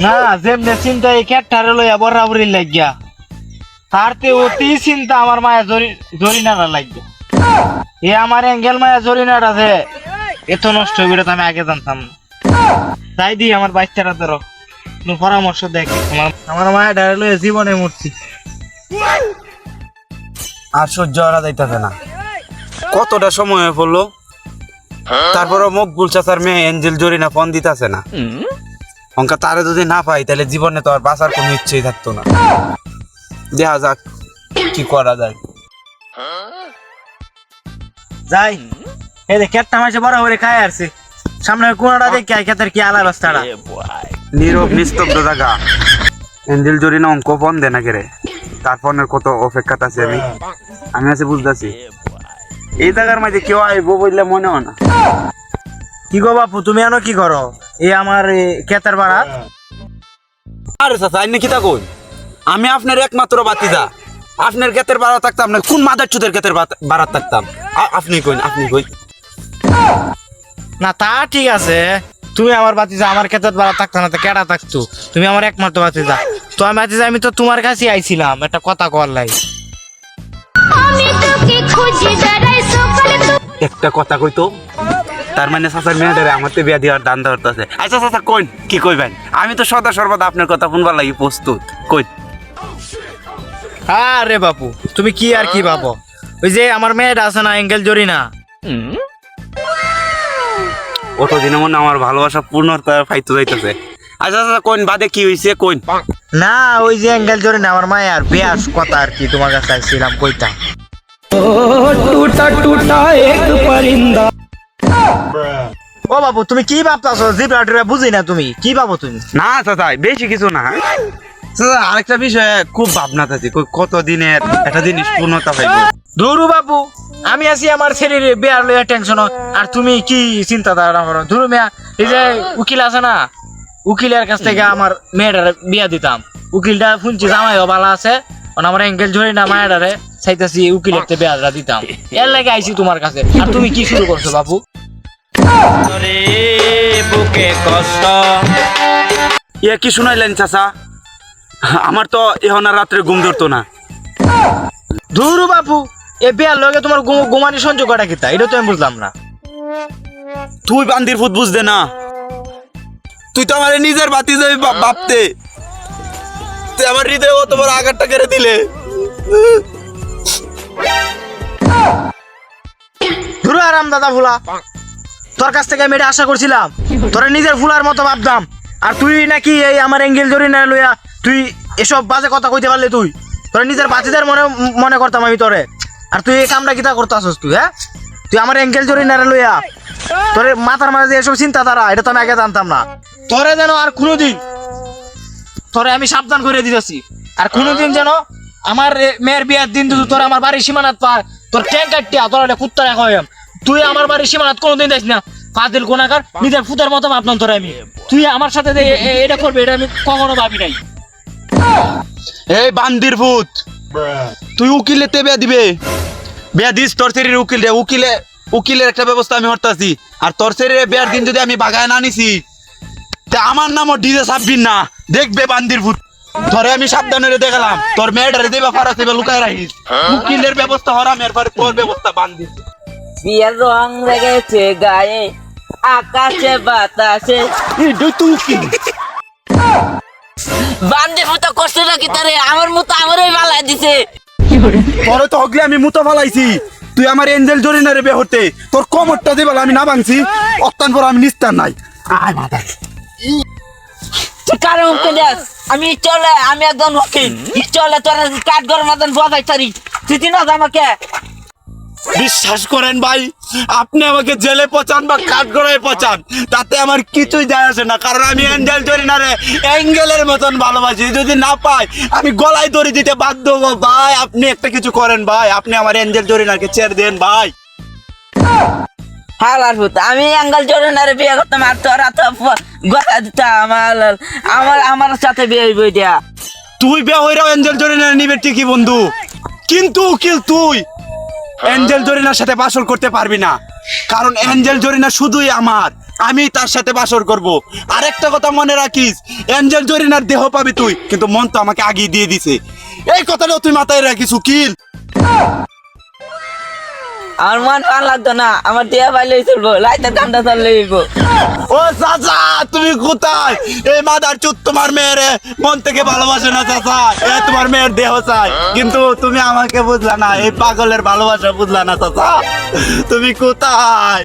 না, যেমনে চিন্তা এই ক্যাটটারে লইয়া বরাবরই লাগিয়া। তারতে অতি চিন্তা আমার মায়া জরি জরিনারা লাগিয়া এ আমার অ্যাঙ্গেল মায়া জরিনার আছে এত নষ্ট হবে এটা আমি আগে জানতাম না। তাই দি আমার বাচ্চারা ধরো পরামর্শ দেখ আমার আমার মায়া ডারে লইয়া জীবনে মরছি। আর সহ্য করা যাইতেছে না। কতটা সময় হয়ে পড়ল তারপরে মকবুল চাচার মেয়ে এঞ্জেল জরিনা ফোন দিতেছে না। অঙ্কা তারে যদি না পাই তাহলে জীবনে তো আর বাঁচার কোনো ইচ্ছেই থাকতো না। দেখা যাক কি করা যায়। যাই এই যে ক্যাটটা মাসে বড় করে খায় আসছে সামনে কোনটা দেখে আই খেতের কি আলা রাস্তাটা নীরব নিস্তব্ধ জায়গা। এঞ্জেল জরিনা অঙ্ক ফোন দে না কেরে? তার ফোনের কত অপেক্ষাতে আছি আমি? আমি আছে বুঝতেছি। এই জায়গার মাঝে কেউ আইবো বললে মনে হয় না। কি গো বাপু তুমি আনো কি করো? এই আমার এ, ক্ষেতের বাড়া। আরে চাচা আইনে কি তা কই? আমি আপনার একমাত্র বাতিদা আপনার ক্ষেতের বাড়া থাকতাম না কোন মাদার চুদের ক্ষেতের বাড়া থাকতাম? আপনি কইন আপনি কই না তা ঠিক আছে। তুমি আমার বাতিজা আমার ক্ষেতের বাড়া থাকতো না তো কেডা থাকতো? তুমি আমার একমাত্র বাতিজা। তো আমি বাতিজা আমি তো তোমার কাছে আইছিলাম একটা কথা কর লাই। একটা কথা কই তো। তার মানে চাচার মেয়েটারে আমার তো বিয়া দেওয়ার দান আছে। আচ্ছা চাচা কইন কি কইবেন? আমি তো সদা সর্বদা আপনার কথা শুনবার লাগি প্রস্তুত। কই আরে বাপু তুমি কি আর কি ভাবো? ওই যে আমার মেয়েটা আছে না এঙ্গেল জরি না অতদিনে মনে আমার ভালোবাসা পূর্ণতা পাইতে যাইতেছে। আচ্ছা চাচা কইন বাদে কি হইছে কইন। না ওই যে এঙ্গেল জরি না আমার মায়ের বেয়াস কথা আর কি তোমার কাছে আইছিলাম কইটা ও বাবু তুমি কি ভাবতাছো? জিবরা টিবরা বুঝি না তুমি। কি ভাবো তুমি? না চাচা বেশি কিছু না। চাচা আরেকটা বিষয়ে খুব ভাবনা আছে কত দিনের একটা জিনিস পূর্ণতা পাইব। ধুরু বাবু আমি আছি আমার ছেলের বিয়ার লইয়া টেনশন আর তুমি কি চিন্তা ধারণা করো? ধুরু মিয়া এই যে উকিল আছে না উকিলের কাছ থেকে আমার মেয়েটার বিয়া দিতাম। উকিলটা শুনছি জামাইও ভালো আছে আমার এঙ্গেল ধরে না মায়েরারে চাইতেছি উকিলের বিয়াটা দিতাম। এর লাগে আইছি তোমার কাছে। আর তুমি কি শুরু করছ বাবু? ইয়ে কি শুনাইলেন চাচা? আমার তো এখন আর রাত্রে ঘুম ধরতো না। ধুরু বাবু এ বিয়ার লগে তোমার ঘুম- ঘুমানি সহ্য করা কিতা এটা তো আমি বুঝলাম না। তুই বান্দির ফুট বুঝতে না। তুই তো আমার নিজের বাতি যাবি ভাবতে। তুই আমার হৃদয়ে অত বড় আঘাতটা কেড়ে দিলে। ধুরু আরাম দাদা ফুলা তোর কাছ থেকে আমি এটা আশা করছিলাম। তোরা নিজের ফুলার মতো ভাবতাম। আর তুই নাকি এই আমার এঙ্গেল ধরি না লইয়া তুই এসব বাজে কথা কইতে পারলে তুই? তোরা নিজের বাতিদের মনে মনে করতাম আমি তোরে। আর তুই এই কামটা কিতা করতাছস তুই হ্যাঁ? তুই আমার এঙ্গেল জরি না লইয়া তোর মাথার মাঝে এসব চিন্তা ধারা এটা তো আমি আগে জানতাম না। তোরে যেন আর কোনোদিন তোরে আমি সাবধান করে দিতেছি। আর কোনোদিন যেন আমার মেয়ের বিয়ার দিন তোর আমার বাড়ির সীমানাত পায়, তোর ট্যাঙ্ক কাটিয়া তোর কুত্তা রাখা তুই আমার বাড়ির সীমানাত কোনোদিন দেখ না। ফাদিল কোনাকার নিজের ফুতার মতো ভাবলাম তোর আমি। তুই আমার সাথে এটা করবে, এটা আমি কখনো ভাবি নাই। এই বান্দির ভূত, তুই উকিলে তে বিয়া দিবে? বেয়া দিস তোর শরীরে উকিলে উকিলে, উকিলের একটা ব্যবস্থা আমি হরতাছি আর তোর শরীরে বিয়ার দিন যদি আমি বাগায় না নিছি, তে আমার নামও ডিজে সাব্বিন না। দেখবে বান্দির ভূত। ধরে আমি সাবধানে দেখালাম। তোর মেয়েটারে দেবা ফারাস দেবে লুকায় রাখিস। উকিলের ব্যবস্থা হরাম, এরপরে তোর ব্যবস্থা বান্দির। বিয়ের রং লেগেছে গায়ে আকাশে বাতাসে। বান্দি ফুটো করছে নাকি তারে? আমার মতো আমারই বালাই দিছে। তোরে তো হগলে আমি মুতো ফালাইছি। তুই আমার এঞ্জেল জরিনারে বে হতে তোর কোমরটা দিবাল আমি না ভাঙছি অত্যান পর আমি নিস্তার নাই। আয় মাথা তুই কারে মুখে দেস আমি চলে আমি একজন উকিল। ই চলে তোরা কাঠ গরম মতন বজাই তারি তুই চিনো আমাকে? বিশ্বাস করেন ভাই আপনি আমাকে জেলে পচান বা কাঠগড়ায় পচান তাতে আমার কিছুই যায় আসে না কারণ আমি অ্যাঞ্জেল জরিনারে অ্যাঙ্গেলের মতন ভালোবাসি যদি না পাই আমি গলায় দড়ি দিতে বাধ্য হব। ভাই আপনি একটা কিছু করেন ভাই আপনি আমার অ্যাঞ্জেল জরিনাকে ছেড়ে দেন ভাই। হালার ভূত আমি অ্যাঙ্গেল জোরেনারে বিয়ে করতাম আর তোরা তো গলা দিতা আমার আমার আমার সাথে বিয়ে বই দেয়া তুই বে হইরাও অ্যাঞ্জেল জরিনারে নিবে ঠিকই বন্ধু। কিন্তু উকিল তুই অ্যাঞ্জেল জরিনার সাথে বাসর করতে পারবি না। কারণ এঞ্জেল জরিনা শুধুই আমার। আমি তার সাথে বাসর করব। আরেকটা কথা মনে রাখিস এঞ্জেল জরিনার দেহ পাবি তুই, কিন্তু মন তো আমাকে আগিয়ে দিয়ে দিছে। এই কথাটা তুই মাথায় রাখিস, উকিল। আমার মন পান লাগতো না, আমার দেয়া পাইলেই চলবো লাইতে ঠান্ডা চললে ও চাচা, তুমি কোথায়? এই মাদার চুত তোমার মেয়ের মন থেকে ভালোবাসে না চাচা? এ তোমার মেয়ের দেহ চাই। কিন্তু তুমি আমাকে বুঝলা না, এই পাগলের ভালোবাসা বুঝলা না চাচা। তুমি কোথায়?